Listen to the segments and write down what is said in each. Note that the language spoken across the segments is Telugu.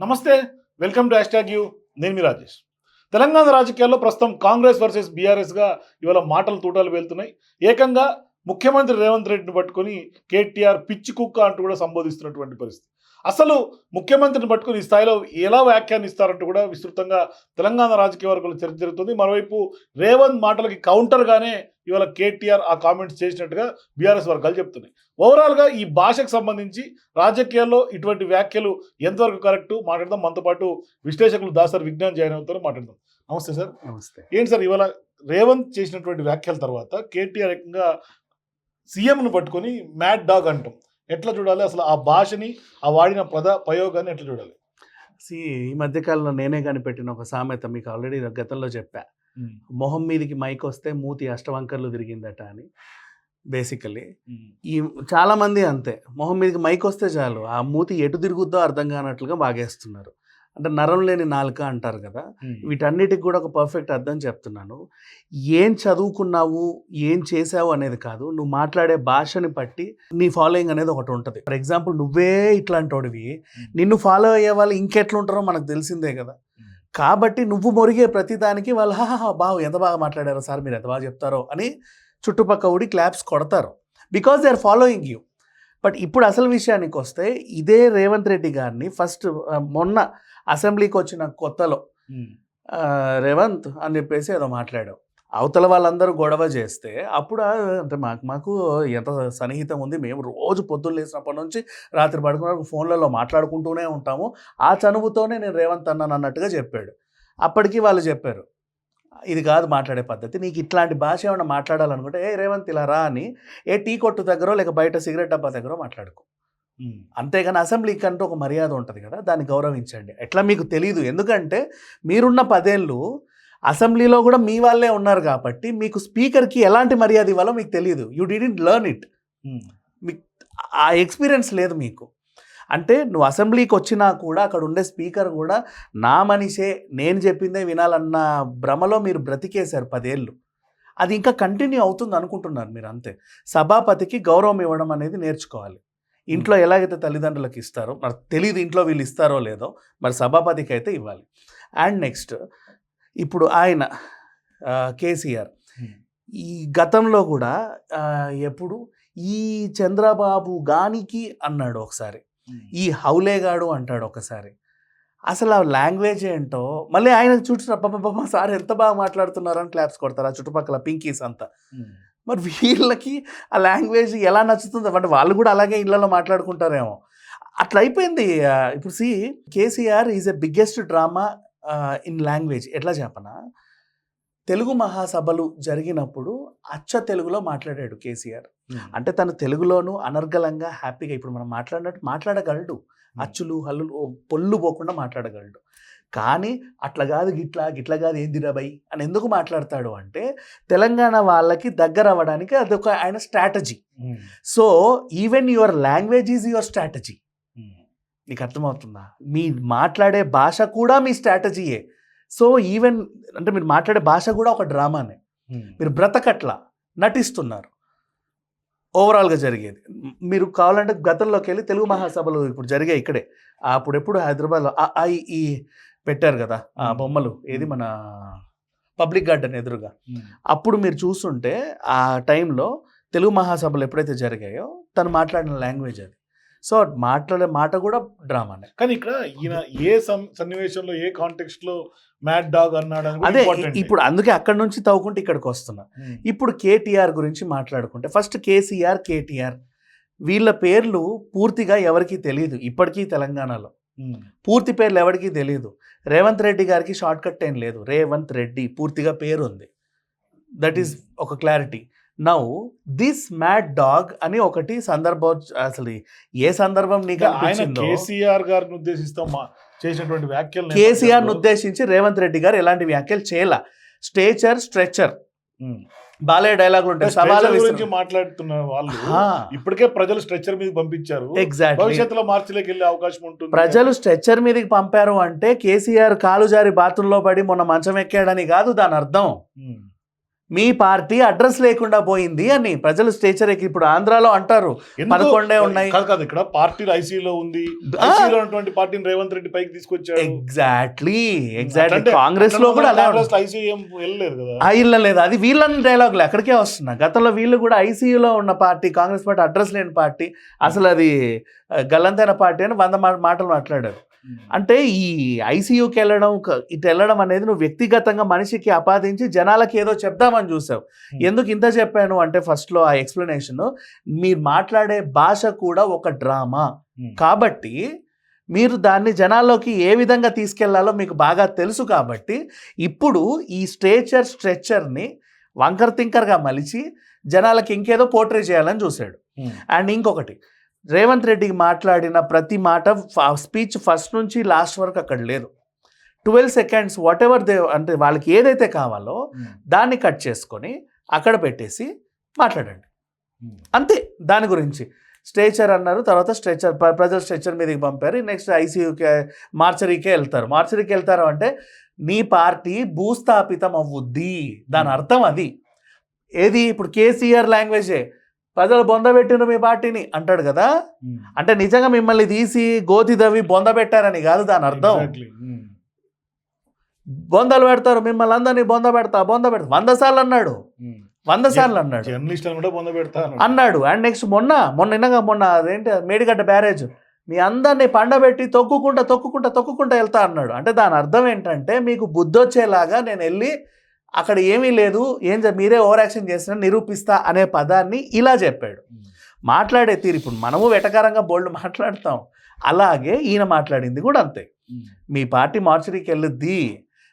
నమస్తే వెల్కమ్ టు హ్యాష్ యూ నేను మీ రాజేష్. తెలంగాణ రాజకీయాల్లో ప్రస్తుతం కాంగ్రెస్ వర్సెస్ బీఆర్ఎస్గా ఇవాళ మాటలు తూటాలు వెళ్తున్నాయి ఏకంగా ముఖ్యమంత్రి రేవంత్ రెడ్డిని పట్టుకొని కేటీఆర్ పిచ్చి కుక్క అంటూ కూడా సంబోధిస్తున్నటువంటి పరిస్థితి. అసలు ముఖ్యమంత్రిని పట్టుకొని ఈ స్థాయిలో ఎలా వ్యాఖ్యానిస్తారంటూ కూడా విస్తృతంగా తెలంగాణ రాజకీయ వర్గాలు చర్చ జరుగుతుంది. మరోవైపు రేవంత్ మాటలకి కౌంటర్గానే ఇవాళ కేటీఆర్ ఆ కామెంట్స్ చేసినట్టుగా బీఆర్ఎస్ వర్గాలు చెప్తున్నాయి. ఓవరాల్గా ఈ భాషకు సంబంధించి రాజకీయాల్లో ఇటువంటి వ్యాఖ్యలు ఎంతవరకు కరెక్ట్ మాట్లాడదాం. మనతో పాటు విశ్లేషకులు దాసర్ విజ్ఞాన్ జైన్ అవుతారు. మాట్లాడదాం. నమస్తే సార్. నమస్తే. ఏంటి సార్ ఇవాళ రేవంత్ చేసినటువంటి వ్యాఖ్యల తర్వాత కేటీఆర్ ఏకంగా సీఎంను పట్టుకొని మ్యాడ్ డాగ్ అంటాం. ఎట్లా చూడాలి? అసలు ఆ భాషని ఆ వాడిన పద ప్రయోగాన్ని ఎట్లా చూడాలి? See, ఈ మధ్యకాలంలో నేనే కనిపెట్టిన ఒక సామెత మీకు ఆల్రెడీ గతంలో చెప్పా. మొహం మీదకి మైక్ వస్తే మూతి అష్టవంకర్లు తిరిగిందట అని బేసికలీ ఈ చాలా మంది అంతే. మొహం మీదకి మైక్ వస్తే చాలు ఆ మూతి ఎటు తిరుగుద్దో అర్థం కానట్లుగా బాగేస్తున్నారు అంటే నరం లేని నాలుక అంటారు కదా వీటన్నిటికి కూడా ఒక పర్ఫెక్ట్ అర్థం చెప్తున్నాను. ఏం చదువుకున్నావు ఏం చేసావు అనేది కాదు నువ్వు మాట్లాడే భాషని బట్టి నీ ఫాలోయింగ్ అనేది ఒకటి ఉంటుంది. ఫర్ ఎగ్జాంపుల్ నువ్వే ఇట్లాంటోడివి నిన్ను ఫాలో అయ్యే వాళ్ళు ఇంకెట్లుంటారో మనకు తెలిసిందే కదా. కాబట్టి నువ్వు మొరిగే ప్రతిదానికి వాళ్ళు హాహా బావు ఎంత బాగా మాట్లాడారో సార్ మీరు ఎంత బాగా చెప్తారో అని చుట్టుపక్క ఊడి క్లాప్స్ కొడతారు. Because they are following you. But ఇప్పుడు అసలు విషయానికి వస్తే ఇదే రేవంత్ రెడ్డి గారిని ఫస్ట్ మొన్న అసెంబ్లీకి వచ్చిన కొత్తలో రేవంత్ అని చెప్పేసి ఏదో మాట్లాడావు. అవతల వాళ్ళందరూ గొడవ చేస్తే అప్పుడు అంటే మాకు మాకు ఎంత సన్నిహితం ఉంది మేము రోజు పొద్దున్న లేచినప్పటి నుంచి రాత్రి పడుకున్న ఫోన్లలో మాట్లాడుకుంటూనే ఉంటాము. ఆ చనువుతోనే నేను రేవంత్ అన్నాను అన్నట్టుగా చెప్పాడు. అప్పటికి వాళ్ళు చెప్పారు. ఇది కాదు మాట్లాడే పద్ధతి. నీకు ఇట్లాంటి భాష ఏమైనా మాట్లాడాలనుకుంటే ఏ రేవంత్ ఇలా రా అని ఏ టీ కొట్టు దగ్గర లేక బయట సిగరెట్ డబ్బా దగ్గర మాట్లాడుకో. అంతేగాని అసెంబ్లీకి అంటూ ఒక మర్యాద ఉంటుంది కదా దాన్ని గౌరవించండి. ఎట్లా మీకు తెలియదు ఎందుకంటే మీరున్న పదేళ్ళు అసెంబ్లీలో కూడా మీ వాళ్ళే ఉన్నారు కాబట్టి మీకు స్పీకర్కి ఎలాంటి మర్యాద ఇవ్వాలో మీకు తెలియదు యూ డిడెంట్ లెర్న్ ఇట్. ఆ ఎక్స్పీరియన్స్ లేదు మీకు. అంటే నువ్వు అసెంబ్లీకి వచ్చినా కూడా అక్కడ ఉండే స్పీకర్ కూడా నా మనిషే నేను చెప్పిందే వినాలన్న భ్రమలో మీరు బ్రతికేశారు పదేళ్ళు. అది ఇంకా కంటిన్యూ అవుతుంది అనుకుంటున్నారు మీరు అంతే. సభాపతికి గౌరవం ఇవ్వడం అనేది నేర్చుకోవాలి. ఇంట్లో ఎలాగైతే తల్లిదండ్రులకు ఇస్తారో మరి తెలియదు ఇంట్లో వీళ్ళు ఇస్తారో లేదో మరి సభాపతికి అయితే ఇవ్వాలి. అండ్ నెక్స్ట్ ఇప్పుడు ఆయన కేసీఆర్. ఈ గతంలో కూడా ఎప్పుడు ఈ చంద్రబాబు గానికి అన్నాడు ఒకసారి ఈ హౌలేగాడు అంటాడు ఒకసారి. అసలు ఆ లాంగ్వేజ్ ఏంటో మళ్ళీ ఆయన చూసిన మా సార్ ఎంత బాగా మాట్లాడుతున్నారు అని క్లాప్స్ కొడతారు ఆ చుట్టుపక్కల పింకీస్ అంతా. మరి వీళ్ళకి ఆ లాంగ్వేజ్ ఎలా నచ్చుతుందో అంటే వాళ్ళు కూడా అలాగే ఇళ్ళలో మాట్లాడుకుంటారేమో. అట్లా అయిపోయింది. ఇప్పుడు see KCR is a biggest drama in language. ఎట్లా చెప్పనా? తెలుగు మహాసభలు జరిగినప్పుడు అచ్చ తెలుగులో మాట్లాడాడు కేసీఆర్. అంటే తను తెలుగులోను అనర్గళంగా హ్యాపీగా ఇప్పుడు మనం మాట్లాడినట్టు మాట్లాడగలడు. అచ్చులు హల్లులు పొల్లు పోకుండా మాట్లాడగలడు. కానీ అట్లా కాదు గిట్లా గిట్లా కాదు ఏంది రబై అని ఎందుకు మాట్లాడతాడు అంటే తెలంగాణ వాళ్ళకి దగ్గర అవ్వడానికి అదొక ఆయన strategy. So even your language is your strategy. నీకు అర్థమవుతుందా? మీ మాట్లాడే భాష కూడా మీ స్ట్రాటజీయే. సో ఈవెన్ అంటే మీరు మాట్లాడే భాష కూడా ఒక డ్రామానే. మీరు బ్రతకట్లా నటిస్తున్నారు. ఓవరాల్గా జరిగేది. మీరు కావాలంటే గతంలోకి వెళ్ళి తెలుగు మహాసభలు ఇప్పుడు జరిగాయి ఇక్కడే. అప్పుడు ఎప్పుడు హైదరాబాద్లో ఈ పెట్టారు కదా ఆ. బొమ్మలు. ఏది మన పబ్లిక్ గార్డెన్ ఎదురుగా. అప్పుడు మీరు చూస్తుంటే ఆ టైంలో తెలుగు మహాసభలు ఎప్పుడైతే జరిగాయో తను మాట్లాడిన లాంగ్వేజ్ అది. సో మాట్లాడే మాట కూడా డ్రామానే. కానీ ఇక్కడ ఈయన ఏ సన్నివేశంలో ఏ కాంటెక్స్ట్లో మ్యాడ్ డాగ్ అన్నాడు అదే. ఇప్పుడు అందుకే అక్కడి నుంచి తవ్వుకుంటే ఇక్కడికి వస్తున్నా. ఇప్పుడు కేటీఆర్ గురించి మాట్లాడుకుంటే ఫస్ట్ కేసీఆర్ కేటీఆర్. వీళ్ళ పేర్లు పూర్తిగా ఎవరికీ తెలియదు ఇప్పటికీ తెలంగాణలో. పూర్తి పేర్లు ఎవరికీ తెలియదు రేవంత్ రెడ్డి గారికి షార్ట్ కట్ ఏం లేదు. రేవంత్ రెడ్డి పూర్తిగా పేరు ఉంది దట్ ఈస్ ఒక clarity now this mad dog అని ఒకటి సందర్భం అసలు ఏ సందర్భం నీకు ఆయన కేసీఆర్ గారిని ఉద్దేశిస్తూ చేసినటువంటి వ్యాఖ్యలు కేసీఆర్ను ఉద్దేశించి రేవంత్ రెడ్డి గారు ఎలాంటి వ్యాఖ్యలు చేయాల. స్టేచర్ స్ట్రెచర్ బాలయ్య డైలాగులు ఉంటాయి. సవాలు గురించి మాట్లాడుతున్న వాళ్ళు ఇప్పటికే ప్రజలు స్ట్రెచ్చర్ మీద పంపించారు. ఎగ్జాక్ట్లీ భవిష్యత్తులో మార్చిలోకి వెళ్ళే అవకాశం ఉంటుంది. ప్రజలు స్ట్రెచ్చర్ మీదకి పంపారు అంటే కేసీఆర్ కాలు జారి బాత్రూంలో పడి మొన్న మంచం ఎక్కాడని కాదు దాని అర్థం. మీ పార్టీ అడ్రస్ లేకుండా పోయింది అని ప్రజలు స్టేచర్ ఎక్కి ఇప్పుడు ఆంధ్రాలో అంటారు. పదకొండే ఉన్నాయి. కాదు కాదు ఇక్కడ పార్టీ ఐసీలో ఉంది. ఉన్నటువంటి పార్టీని రేవంత్ రెడ్డి పైకి తీసుకొచ్చాడు. ఎగ్జాక్ట్లీ ఎగ్జాక్ట్లీ కాంగ్రెస్లో కూడా అలా వెళ్ళలేదు అది వీళ్ళని డైలాగులు ఎక్కడికే వస్తున్నా. గతంలో వీళ్ళు కూడా ఐసీయూలో ఉన్న పార్టీ కాంగ్రెస్ పార్టీ అడ్రస్ లేని పార్టీ. అసలు అది గల్లంతైన పార్టీ అని వంద మాటలు మాట్లాడారు. అంటే ఈ ఐసీయూకి వెళ్ళడం ఇటు వెళ్ళడం అనేది నువ్వు వ్యక్తిగతంగా మనిషికి ఆపాదించి జనాలకి ఏదో చెప్దామని చూసావు. ఎందుకు ఇంత చెప్పాను అంటే ఫస్ట్లో ఆ ఎక్స్ప్లెనేషన్ మీరు మాట్లాడే భాష కూడా ఒక డ్రామా. కాబట్టి మీరు దాన్ని జనాల్లోకి ఏ విధంగా తీసుకెళ్ళాలో మీకు బాగా తెలుసు కాబట్టి ఇప్పుడు ఈ స్ట్రేచర్ స్ట్రెచ్చర్ని వంకర్ తింకర్గా మలిచి జనాలకి ఇంకేదో పోర్ట్రే చేయాలని చూశాడు. అండ్ ఇంకొకటి రేవంత్ రెడ్డికి మాట్లాడిన ప్రతి మాట స్పీచ్ ఫస్ట్ నుంచి లాస్ట్ వరకు అక్కడ లేదు. Twelve seconds whatever they అంటే వాళ్ళకి ఏదైతే కావాలో. దాన్ని కట్ చేసుకొని అక్కడ పెట్టేసి మాట్లాడండి. అంతే దాని గురించి. స్ట్రెచర్ అన్నారు తర్వాత స్ట్రెచర్ ప్రజలు స్ట్రెచర్ మీదకి పంపారు. నెక్స్ట్ ఐసీయూకే మార్చరీకే వెళ్తారు. మార్చరీకి వెళ్తారు అంటే నీ పార్టీ భూస్థాపితం అవ్వుద్ది. దాని అర్థం అది. ఏది? ఇప్పుడు కేసీఆర్ లాంగ్వేజే. ప్రజలు బొందబెట్టిన మీ పార్టీని అంటాడు కదా. అంటే నిజంగా మిమ్మల్ని తీసి గోతి దవ్వి బొందబెట్టారని కాదు దాని అర్థం. బొందలు పెడతారు మిమ్మల్ని అందరినీ బొంద పెడతా బొంద పెడతా. వంద సార్లు అన్నాడు. వంద సార్లు అన్నాడు. జర్నలిస్టులను అన్నాడు. అండ్ నెక్స్ట్ మొన్న మొన్న నిన్నగా మొన్న అదేంటి మేడిగడ్డ బ్యారేజ్. మీ అందరినీ పండబెట్టి తొక్కుకుంటా తొక్కుకుంటా తొక్కుకుంటా వెళ్తా అన్నాడు. అంటే దాని అర్థం ఏంటంటే మీకు బుద్ధి వచ్చేలాగా నేను వెళ్ళి అక్కడ ఏమీ లేదు ఏం మీరే ఓవర్ యాక్షన్ చేసినా నిరూపిస్తా అనే పదాన్ని ఇలా చెప్పాడు. మాట్లాడే తీరు ఇప్పుడు మనము వెటకారంగా బోల్డ్ మాట్లాడతాం. అలాగే ఈయన మాట్లాడింది కూడా అంతే. మీ పార్టీ మార్చరీకి వెళ్ళొద్ది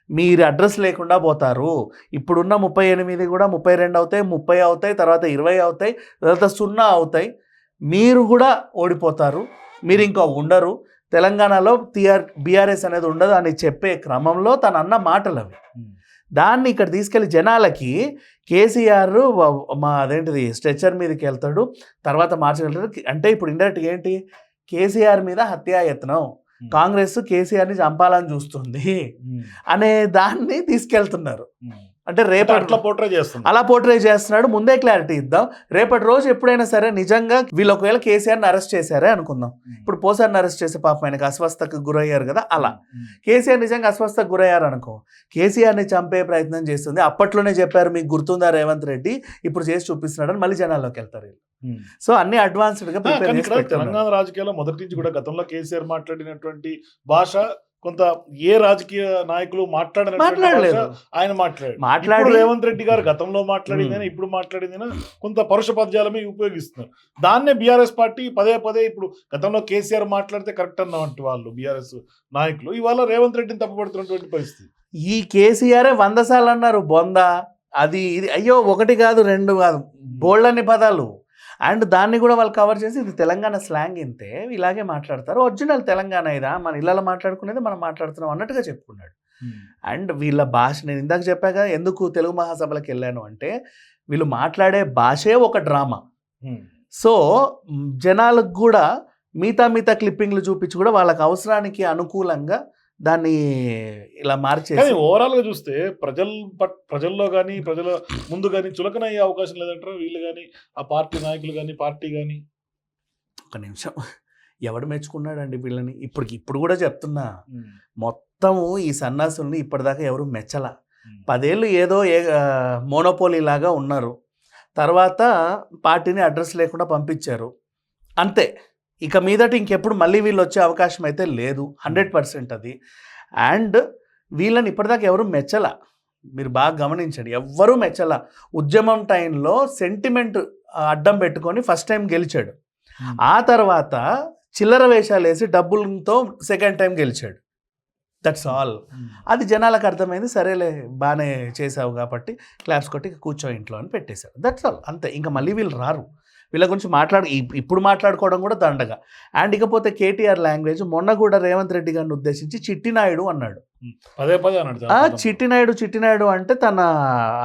మీరు అడ్రస్ లేకుండా పోతారు. ఇప్పుడున్న ముప్పై ఎనిమిది కూడా ముప్పై రెండు అవుతాయి ముప్పై అవుతాయి తర్వాత ఇరవై అవుతాయి తర్వాత సున్నా అవుతాయి. మీరు కూడా ఓడిపోతారు మీరు ఇంకా ఉండరు. తెలంగాణలో టీఆర్ బీఆర్ఎస్ అనేది ఉండదు అని చెప్పే క్రమంలో తను అన్న మాటలు అవి. దాన్ని ఇక్కడ తీసుకెళ్ళి జనాలకి కేసీఆర్ మా అదేంటిది స్ట్రెచర్ మీదకి వెళ్తాడు తర్వాత మార్చగలుగుతాడు. అంటే ఇప్పుడు ఇండైరెక్ట్గా ఏంటి? కేసీఆర్ మీద హత్యాయత్నం కాంగ్రెస్ కేసీఆర్ని చంపాలని చూస్తుంది అనే దాన్ని తీసుకెళ్తున్నారు. అంటే అట్లా రేపటి పోట్రే చేస్తుంది. అలా పోర్ట్రే చేస్తున్నాడు. ముందే క్లారిటీ ఇద్దాం. రేపటి రోజు ఎప్పుడైనా సరే నిజంగా వీళ్ళు ఒకవేళ కేసీఆర్ని అరెస్ట్ చేశారే అనుకుందాం. ఇప్పుడు పోసార్ని అరెస్ట్ చేసే పాపం ఆయనకి అస్వస్థకు గురయ్యారు కదా అలా. కేసీఆర్ నిజంగా అస్వస్థకు గురయ్యారు అనుకో కేసీఆర్ని చంపే ప్రయత్నం చేస్తుంది. అప్పట్లోనే చెప్పారు మీకు గుర్తుందా రేవంత్ రెడ్డి? ఇప్పుడు చేసి చూపిస్తున్నాడని మళ్ళీ జనాల్లోకి వెళ్తారు. సో అన్ని అడ్వాన్స్డ్గా. తెలంగాణ రాజకీయాల్లో మొదటి నుంచి కూడా గతంలో కేసీఆర్ మాట్లాడినటువంటి భాష కొంత ఏ రాజకీయ నాయకులు మాట్లాడలేదు. ఆయన మాట్లాడారు మాట్లాడి రేవంత్ రెడ్డి గారు గతంలో మాట్లాడిందని. ఇప్పుడు మాట్లాడిందని కొంత పరుష పద్యాలమే ఉపయోగిస్తున్నారు. దాన్నే బీఆర్ఎస్ పార్టీ పదే పదే ఇప్పుడు గతంలో కేసీఆర్ మాట్లాడితే కరెక్ట్ అన్నటువంటి వాళ్ళు బీఆర్ఎస్ నాయకులు. ఇవాళ రేవంత్ రెడ్డిని తప్పుపడుతున్నటువంటి పరిస్థితి. ఈ కేసీఆర్ వంద సార్లు అన్నారు బొంద అది ఇది అయ్యో ఒకటి కాదు రెండు కాదు బోల్డ్ అన్ని పదాలు. అండ్ దాన్ని కూడా వాళ్ళు కవర్ చేసి ఇది తెలంగాణ స్లాంగ్ ఇంతే ఇలాగే మాట్లాడతారు. ఒరిజినల్ తెలంగాణ ఇదా? మన ఇళ్ళలో మాట్లాడుకునేది మనం మాట్లాడుతున్నాం అన్నట్టుగా చెప్పుకున్నాడు. అండ్ వీళ్ళ భాష నేను ఇందాక చెప్పాక ఎందుకు తెలుగు మహాసభలకు వెళ్ళాను అంటే వీళ్ళు మాట్లాడే భాషే ఒక డ్రామా. సో జనాలకు కూడా మిగతా మిగతా క్లిప్పింగ్లు చూపించి కూడా వాళ్ళకి అవసరానికి అనుకూలంగా దాన్ని ఇలా మార్చేసి ఓవరాల్గా చూస్తే ప్రజల ప్రజల్లో కానీ ప్రజల ముందు కానీ చులకన అయ్యే అవకాశం లేదంటారా? వీళ్ళు కానీ ఆ పార్టీ నాయకులు కానీ పార్టీ కానీ ఒక నిమిషం. ఎవడు మెచ్చుకున్నాడండి వీళ్ళని? ఇప్పటికి ఇప్పుడు కూడా చెప్తున్నా. మొత్తము ఈ సన్నాసుల్ని ఇప్పటిదాకా ఎవరు మెచ్చల. పదేళ్ళు ఏదో ఏ మోనోపోలీ లాగా ఉన్నారు. తర్వాత పార్టీని అడ్రస్ లేకుండా పంపించారు. అంతే. ఇక మీదట ఇంకెప్పుడు మళ్ళీ వీళ్ళు వచ్చే అవకాశం అయితే లేదు. హండ్రెడ్ పర్సెంట్ అది. అండ్ వీళ్ళని ఇప్పటిదాకా ఎవరు మెచ్చల? మీరు బాగా గమనించండి. ఎవ్వరూ మెచ్చల. ఉద్యమం టైంలో సెంటిమెంట్ అడ్డం పెట్టుకొని ఫస్ట్ టైం గెలిచాడు. ఆ తర్వాత చిల్లర వేషాలు వేసి డబ్బులతో సెకండ్ టైం గెలిచాడు. దట్స్ ఆల్ అది జనాలకు అర్థమైంది. సరేలే బాగానే చేసావు కాబట్టి క్లాప్స్ కొట్టి కూర్చో ఇంట్లో అని పెట్టేశారు. దట్స్ ఆల్ అంతే. ఇంకా మళ్ళీ వీళ్ళు రారు. వీళ్ళ గురించి మాట్లాడు ఇప్- ఇప్పుడు మాట్లాడుకోవడం కూడా దండగా. అండ్ ఇకపోతే కేటీఆర్ లాంగ్వేజ్ మొన్న కూడా రేవంత్ రెడ్డి గారిని ఉద్దేశించి చిట్టినాయుడు అన్నాడు. పదే పదే అన్నాడు ఆ చిట్టినాయుడు చిట్టినాయుడు అంటే తన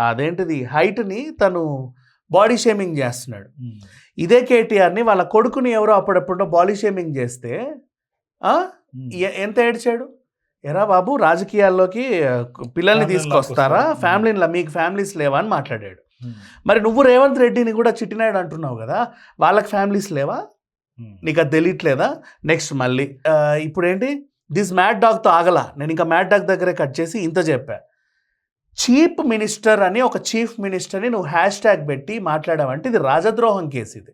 అదేంటిది హైట్ని తను బాడీ షేమింగ్ చేస్తున్నాడు. ఇదే కేటీఆర్ని వాళ్ళ కొడుకుని ఎవరో అప్పుడప్పుడు బాడీ షేమింగ్ చేస్తే ఎంత ఏడ్చాడు? ఎరా బాబు రాజకీయాల్లోకి పిల్లల్ని తీసుకొస్తారా? ఫ్యామిలీని మీకు ఫ్యామిలీస్ లేవా? అని మాట్లాడాడు. మరి నువ్వు రేవంత్ రెడ్డిని కూడా చిట్టినాయుడు అంటున్నావు కదా వాళ్ళకి ఫ్యామిలీస్ లేవా? నీకు అది తెలియట్లేదా? నెక్స్ట్ మళ్ళీ ఆ, ఇప్పుడు ఏంటి దిస్ మ్యాడ్ డాగ్తో ఆగలా. నేను ఇంకా మ్యాడ్ డాగ్ దగ్గరే కట్ చేసి ఇంత చెప్పా. చీఫ్ మినిస్టర్ అని ఒక చీఫ్ మినిస్టర్ని నువ్వు హ్యాష్ ట్యాగ్ పెట్టి మాట్లాడావంటే ఇది రాజద్రోహం కేసు ఇది.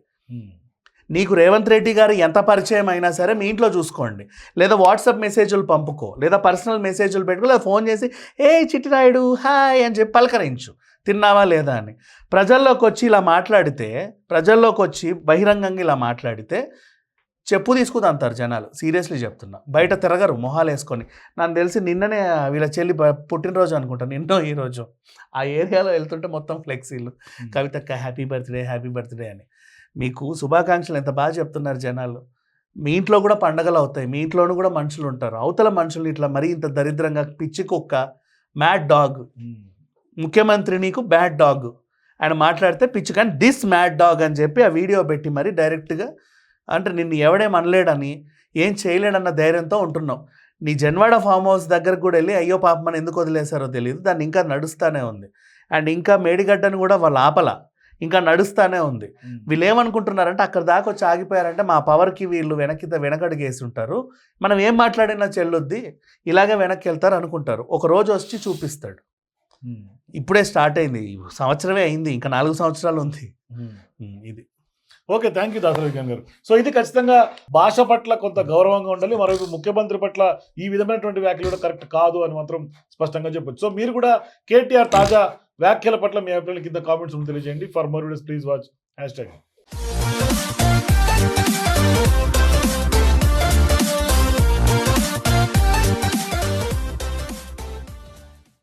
నీకు రేవంత్ రెడ్డి గారు ఎంత పరిచయం అయినా సరే మీ ఇంట్లో చూసుకోండి. లేదా వాట్సాప్ మెసేజ్లు పంపుకో. లేదా పర్సనల్ మెసేజ్లు పెట్టుకో. లేదా ఫోన్ చేసి ఏ చిట్టినాయుడు హాయ్ అని చెప్పి పలకరించు. తిన్నావా లేదా అని. ప్రజల్లోకి వచ్చి ఇలా మాట్లాడితే ప్రజల్లోకి వచ్చి బహిరంగంగా ఇలా మాట్లాడితే చెప్పు తీసుకుని అంటారు జనాలు. సీరియస్లీ చెప్తున్నా. బయట తిరగరు మొహాలు వేసుకొని నాకు తెలిసి నిన్ననే వీళ్ళ చెల్లి పుట్టినరోజు అనుకుంటా నిన్నో ఈ రోజు. ఆ ఏరియాలో వెళ్తుంటే మొత్తం ఫ్లెక్సీలు కవితక్క హ్యాపీ బర్త్డే హ్యాపీ బర్త్డే అని. మీకు శుభాకాంక్షలు ఎంత బాగా చెప్తున్నారు జనాలు. మీ ఇంట్లో కూడా పండగలు అవుతాయి. మీ ఇంట్లోనూ కూడా మనుషులు ఉంటారు. అవతల మనుషులు ఇట్లా మరీ ఇంత దరిద్రంగా పిచ్చి కుక్క మ్యాడ్ డాగ్. ముఖ్యమంత్రి నీకు బ్యాడ్ డాగ్ ఆయన మాట్లాడితే పిచ్చి కానీ దిస్ మ్యాడ్ డాగ్ అని చెప్పి ఆ వీడియో పెట్టి మరి డైరెక్ట్గా అంటే నిన్ను ఎవడేం అనలేడని ఏం చేయలేడన్న ధైర్యంతో ఉంటున్నావు. నీ జన్వాడ ఫామ్ హౌస్ దగ్గరకు కూడా వెళ్ళి అయ్యో పాపమని ఎందుకు వదిలేశారో తెలియదు దాన్ని ఇంకా నడుస్తానే ఉంది. అండ్ ఇంకా మేడిగడ్డను కూడా వాళ్ళు ఆపల ఇంకా నడుస్తానే ఉంది. వీళ్ళు ఏమనుకుంటున్నారంటే అక్కడ దాకా వచ్చి ఆగిపోయారంటే మా పవర్కి వీళ్ళు వెనక్కి వెనకడుగు వేసి ఉంటారు. మనం ఏం మాట్లాడినా చెల్లుద్ది ఇలాగే వెనక్కి వెళ్తారు అనుకుంటారు. ఒక రోజు వచ్చి చూపిస్తాడు. ఇప్పుడే స్టార్ట్ అయింది. సంవత్సరమే అయింది. ఇంకా నాలుగు సంవత్సరాలు ఉంది. ఇది. Okay thank you Dasari Vignan గారు. సో ఇది ఖచ్చితంగా భాష పట్ల కొంత గౌరవంగా ఉండాలి. మరొక ముఖ్యమంత్రి పట్ల ఈ విధమైనటువంటి వ్యాఖ్యలు కూడా కరెక్ట్ కాదు అని మాత్రం స్పష్టంగా చెప్పొచ్చు. సో మీరు కూడా కేటీఆర్ తాజా వ్యాఖ్యల పట్ల మీ అభిప్రాయాలు కింద కామెంట్స్ తెలియజేయండి. For more videos please watch hashtag.